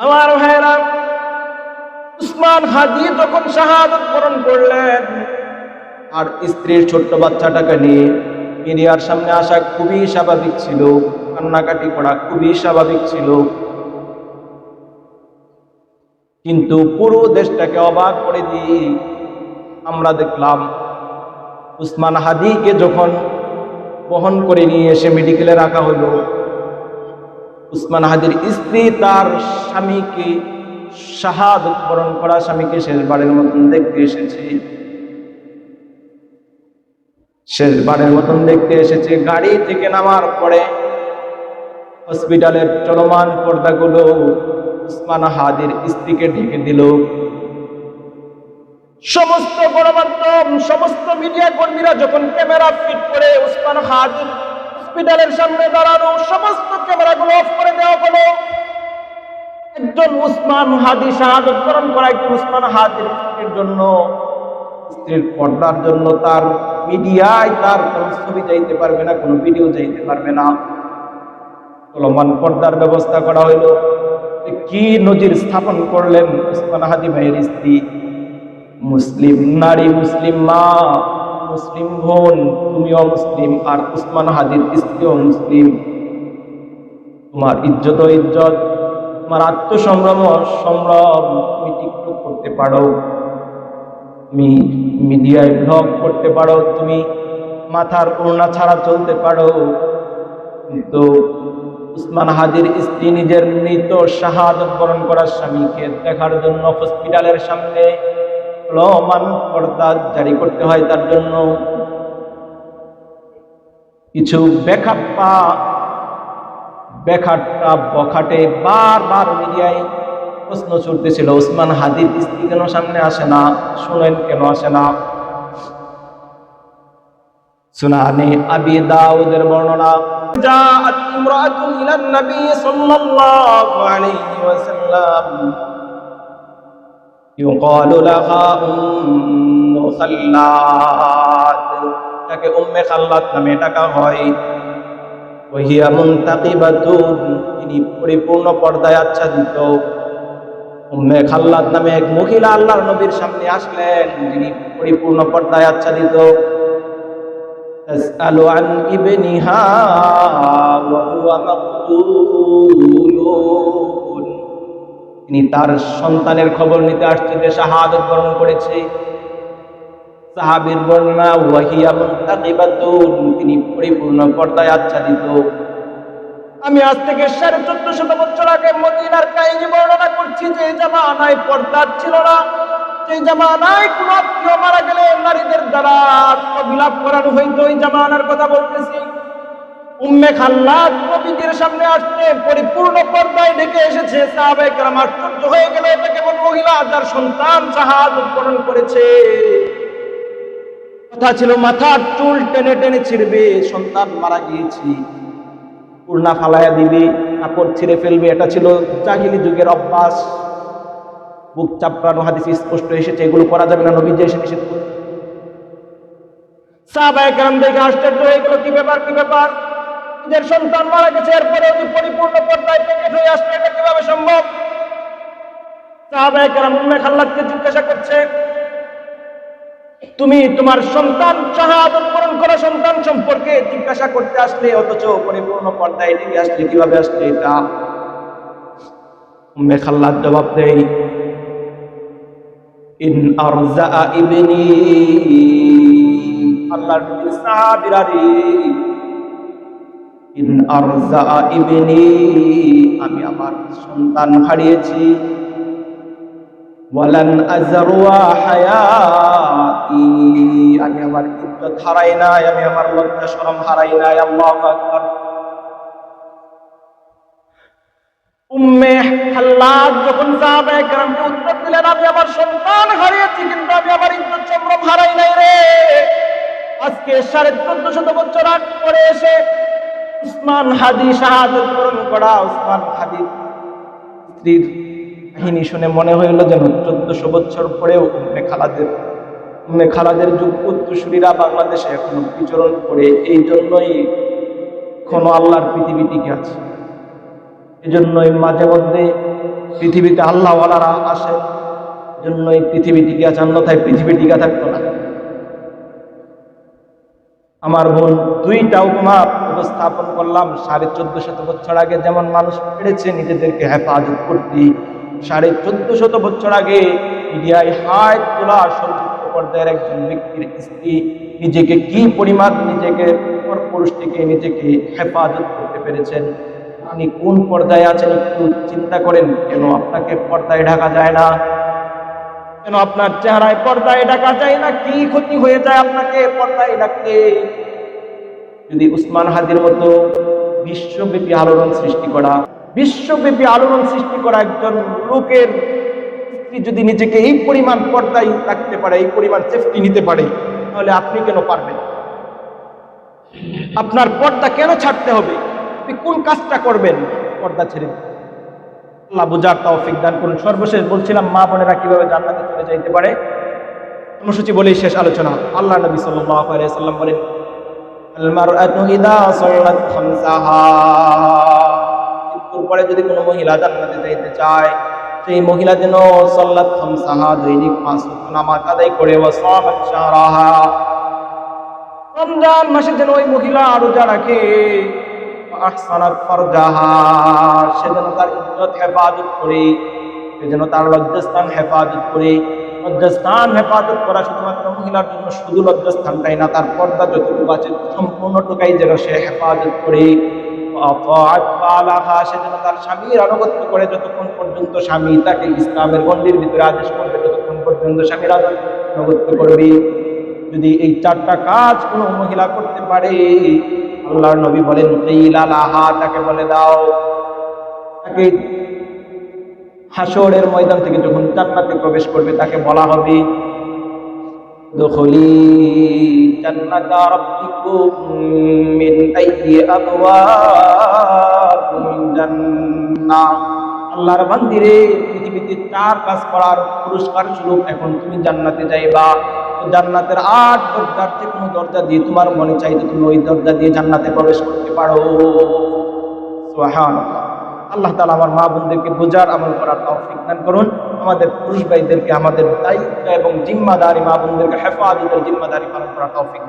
আমার ভাইরা উসমান হাদি যখন শাহাদত বরণ করলেন, আর স্ত্রীর ছোট্ট বাচ্চাটাকে নিয়ে মিডিয়ার সামনে আসা খুবই স্বাভাবিক ছিল, কান্নাকাটি করা খুবই স্বাভাবিক ছিল। কিন্তু পুরো দেশটাকে অবাক করে দিয়ে আমরা দেখলাম, উসমান হাদিকে যখন বহন করে নিয়ে এসে মেডিকেলে রাখা হলো উসমান হাদির স্ত্রী তার স্বামীকে শাহাদত বরণ করা স্বামীকে শেষবারের মতন দেখতে এসেছে। শেষবারের মতন দেখতে এসেছে। গাড়ি থেকে নামার পরে হসপিটালের চলমান পর্দাগুলো উসমান হাদির স্ত্রীকে ঢেকে দিল। সমস্ত গণমাধ্যম, সমস্ত মিডিয়া কর্মীরা যখন ক্যামেরা ফিট করে উসমান হাদির হসপিটালের সামনে দাঁড়ানো সমস্ত ক্যামেরাগুলো অফ করে দেওয়া হলো একজন উসমান হাদি শাহাদত বরণ করা একটি উসমান হাদির জন্য। স্ত্রীর পর্দার জন্য তার মিডিয়ায় তার কোনো ছবি যাইতে পারবে না, কোনো ভিডিও যাইতে পারবে না। চলমান পর্দার ব্যবস্থা করা হইল। কি নজির স্থাপন করলেন উসমান হাদি ভাইয়ের স্ত্রী? মুসলিম নারী, মুসলিম মা, মুসলিম বোন, তুমিও মুসলিম আর উসমান হাদির স্ত্রীও মুসলিম। তোমার ইজ্জত ইজ্জত তোমার আত্মসংগ্রাম সংগ্রাম তুমি টিকটক করতে পারো। তুমি মিডিয়ায় ব্লগ করতে পারো। তুমি মাথার ওড়না ছাড়া চলতে পারো। কিন্তু উসমান হাজির স্ত্রী নিজের মৃত শাহাদত বরণ করার স্বামীকে দেখার জন্য হসপিটালের সামনে চলমান পর্দা জারি করতে হয় তার জন্য। কিছু বেখাপ্পা বেখাট্টা বখাটে বারবার মিডিয়ায় প্রশ্ন ছুটতেছিল ওসমান হাদির স্ত্রী কেন সামনে আসে না শুনেন কেন আসে না সুনানে আবি দাউদের বর্ণনা جاءت امرأة إلى النبي صلى الله عليه وسلم يقال لها أم خلاد তাকে উম্মে খাল্লাদ নামে ডাকা হয় তিনি পরিপূর্ণ পর্দায় আচ্ছাদিত। উম্মে খাল্লাদ নামে এক মহিলা আল্লাহ নবীর সামনে আসলেন, যিনি পরিপূর্ণ পর্দায় আচ্ছাদিত। তিনি তার সন্তানের খবর নিতে আসছে, যে শাহাদত বরণ করেছে। সাহাবীর বর্ণনা, ওয়াহিয়া মুন্তাকিবাতুন, তিনি পরিপূর্ণ পর্দায় আচ্ছাদিত। আমি আজ থেকে সাড়ে চোদ্দ শত বছর আগে মদিনার কাহিনী বর্ণনা করছি, যে জামানায় পর্দা ছিল না। যে জামানায় কোন আত্মীয় মারা গেলে নারীদের দ্বারা আত্মবিলাপ করানো হইতো ওই জামানার কথা বলতেছি। উম্মে খাল্লাদ নবীদের সামনে আসছে পরিপূর্ণ পর্দায় ঢেকে এসেছে। সাহাবায়ে কেরাম আশ্চর্য হয়ে গেল এটা কেমন মহিলা যার সন্তান শাহাদত বরণ করেছে। কথা ছিল, মাথার চুল টেনে টেনে ছিড়বে, সন্তান মারা গিয়েছি। পূর্ণা ফালাইয়া দিবে, কাপড় ছিঁড়ে ফেলবে, এটা ছিল জাহিলি যুগের অভ্যাস। বুক চাপড়ানো হাদিস স্পষ্ট এসেছে, এগুলো করা যাবে না নবী যে এসে নিষেধ করছে সাহাবায়ে কেরাম দেখে আশ্চর্য হয়ে গেল, কি ব্যাপার কি ব্যাপার? সন্তান মারা গেছে, এরপরে জিজ্ঞাসা করছে তুমি তোমার সন্তান শাহাদত বরণ করা সন্তান সম্পর্কে জিজ্ঞাসা করতে আসলে, অথচ পরিপূর্ণ পর্দায় টিকে আসলে, কীভাবে আসলে এটা? উম্মে খাল্লাদ জবাব দেয় ইন আরজা ইবনি আল্লাহর নবীর সাহাবীরা ইন আরজা ইবনি আমি আমার সন্তান হারিয়েছি। ওয়ালান আজরুয়া হায়াতি আমি আমার ইজ্জত হারাই নাই, আমি আমার লজ্জা হারাই নাই, আল্লাহু আকবার। উম্মে হাল্লাদ যখন উত্তর দিলেন, আমি আমার সন্তান হারিয়েছি, কিন্তু আমি আমার ইজ্জত হারাই নাই রে। আজকে সাড়ে চোদ্দ শত বছর আগ পরে এসে উসমান হাদি শাহাদত বরণ করা উসমান হাদি স্ত্রীর কাহিনী শুনে মনে হইল যেন চোদ্দশো বছর পরেও উম্মে খালাদের খালাদের যুগ উত্তরসূরীরা বাংলাদেশে এখনও বিচরণ করে এই জন্যই এখনও আল্লাহর পৃথিবী টিকে আছে। এজন্যই মাঝে মধ্যে পৃথিবীতে আল্লাহওয়ালারা আসে জন্যই পৃথিবী টিকে আছে, অন্যথায় পৃথিবী টিকা থাকতো না। আমার বোন দুইটা উপমা উপস্থাপন করলাম, সাড়ে চোদ্দ শত বছর আগে যেমন মানুষ পেরেছে নিজেদেরকে হেফাজত করতে, সাড়ে চোদ্দ শত বছর আগে মিডিয়ায় হাত তোলা সর্বোচ্চ পর্যায়ের একজন ব্যক্তির স্ত্রী নিজেকে কি পরিমাণ নিজেকে পুরুষ থেকে নিজেকে হেফাজত করতে পেরেছেন? আপনি কোন পর্দায় আছেন একটু চিন্তা করেন, কেন আপনাকে পর্দায় ঢাকা যায় না? কেন আপনার চেহারায় পর্দায় ঢাকা যায় না? কি ক্ষতি হয়ে যায় আপনাকে পর্দায় ডাকতে যদি উসমান হাদির মতো বিশ্বব্যাপী আলোড়ন সৃষ্টি করা, বিশ্বব্যাপী আলোড়ন সৃষ্টি করা একজন লোকের স্ত্রী যদি নিজেকে এই পরিমাণ পর্দায় রাখতে পারে, এই পরিমাণ সেফটি নিতে পারে, তাহলে আপনি কেন পারবেন? আপনার পর্দা কেন ছাড়তে হবে? আপনি কোন কাজটা করবেন? পর্দা ছেড়ে আল্লাহ বুঝার তৌফিক দান করুন। সর্বশেষ বলছিলাম, মা বোনেরা কীভাবে জান্নাতে চলে যাইতে পারে? কর্মসূচি বলেই শেষ আলোচনা। আল্লাহ নবী সাল্লাম বলেন পরে যদি কোনো মহিলা জান্নাতে যাইতে চায় সেই মহিলা যেন সাল্লাত খামসাহা দৈনিক পাঁচ নামাজ আদায় করে রমজান মাসে যেন ওই মহিলা রোজা রাখে। সে যেন তার ইজ্জত হেফাজত করে। সে যেন তার লজ্জাস্থান হেফাজত করে। লজ্জাস্থান হেফাজত করা শুধুমাত্র মহিলার জন্য শুধু লজ্জাস্থানটাই না, তার পর্দা যতটুকু আছে সম্পূর্ণটুকাই যেন সে হেফাজত করে। অপআত বালাহা, সে যেন তার স্বামীর আনুগত্য করে যতক্ষণ পর্যন্ত স্বামী তাকে ইসলামের গণ্ডির ভিতরে আদেশ করবে ততক্ষণ পর্যন্ত স্বামীর আনুগত্য করবে। যদি এই চারটা কাজ কোনো মহিলা করতে পারে আল্লাহর নবী বলেন লাহা তাকে বলে দাও। তাকে হাসরের ময়দান থেকে যখন জান্নাতে প্রবেশ করবে তাকে বলা হবে দখলি জান্নাতা রাব্বিকুম মিন আইয়ি আবওয়াবিল জান্নাহ আল্লাহর বান্দিরে পৃথিবীতে চার কাজ করার পুরস্কার স্বরূপ এখন তুমি জান্নাতে যাইবা। জান্নাতের আট দরজার যে কোনো দরজা দিয়ে তোমার মনে চাইতো তুমি ওই দরজা দিয়ে জান্নাতে প্রবেশ করতে পারো। সুবহানাল্লাহ। আল্লাহ তালা আমার মা বোনদেরকে বোঝার আমল করার তৌফিক দান করুন। আমাদের পুরুষ ভাইদেরকে, আমাদের দায়িত্ব এবং জিম্মাদারি মা বোনদেরকে, হেফাজতের জিম্মাদারি পালন করার তৌফিক